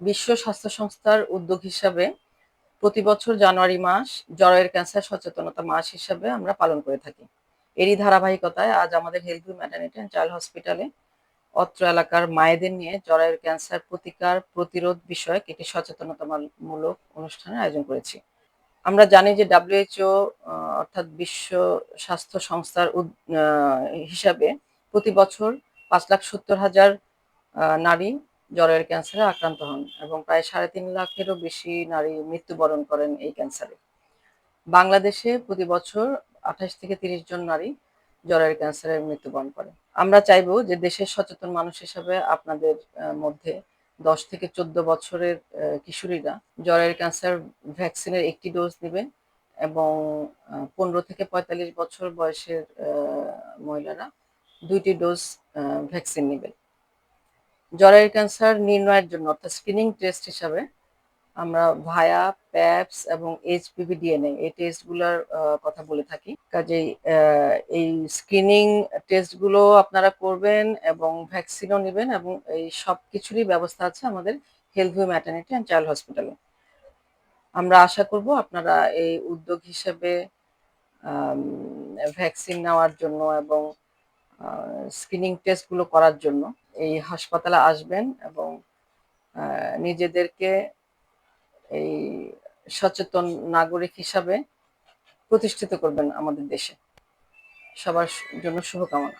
বিশ্ব স্বাস্থ্য সংস্থার উদ্যোগ হিসাবে প্রতি বছর জানুয়ারি মাস জরায়ুর ক্যান্সার সচেতনতা মাস হিসাবে আমরা পালন করে থাকি। এরই ধারাবাহিকতায় আজ আমাদের হেলথ ম্যাটার্নিটি অ্যান্ড চাইল্ড হসপিটালে অত্র এলাকার মায়েদের নিয়ে জরায়ুর ক্যান্সার প্রতিকার প্রতিরোধ বিষয়ক একটি সচেতনতামূলক অনুষ্ঠানের আয়োজন করেছি। আমরা জানি যে ডাব্লিউএইচও অর্থাৎ বিশ্ব স্বাস্থ্য সংস্থার হিসাবে প্রতি বছর পাঁচ লাখ সত্তর হাজার নারী জরায়ুর ক্যান্সারে আক্রান্ত হন এবং প্রায় সাড়ে তিন লাখেরও বেশি নারী মৃত্যুবরণ করেন এই ক্যান্সারে বাংলাদেশে প্রতি বছর আঠাশ থেকে তিরিশ জন নারী জরায়ুর ক্যান্সারে মৃত্যুবরণ করে। আমরা চাইব যে দেশের সচেতন মানুষ হিসাবে আপনাদের মধ্যে দশ থেকে চোদ্দ বছরের কিশোরীরা জরায়ুর ক্যান্সার ভ্যাকসিনের একটি ডোজ নেবে এবং পনেরো থেকে পঁয়তাল্লিশ বছর বয়সের মহিলারা দুইটি ডোজ ভ্যাকসিন নেবেন। জরায়ুর ক্যান্সার নির্ণয়ের জন্য, অর্থাৎ স্ক্রিনিং টেস্ট হিসাবে, আমরা ভায়া প্যাপস এবং এইচপিভি ডিএনএ এই টেস্টগুলোর কথা বলে থাকি। কাজেই এই স্ক্রিনিং টেস্টগুলো আপনারা করবেন এবং ভ্যাকসিনও নেবেন এবং এই সব কিছুরই ব্যবস্থা আছে আমাদের health view maternity and child হসপিটালে আমরা আশা করব আপনারা এই উদ্যোগ হিসেবে ভ্যাকসিন নেওয়ার জন্য এবং স্ক্রিনিং টেস্টগুলো করার জন্য এই হাসপাতালে আসবেন এবং নিজেদেরকে এই সচেতন নাগরিক হিসাবে প্রতিষ্ঠিত করবেন আমাদের দেশে। সবার জন্য শুভকামনা।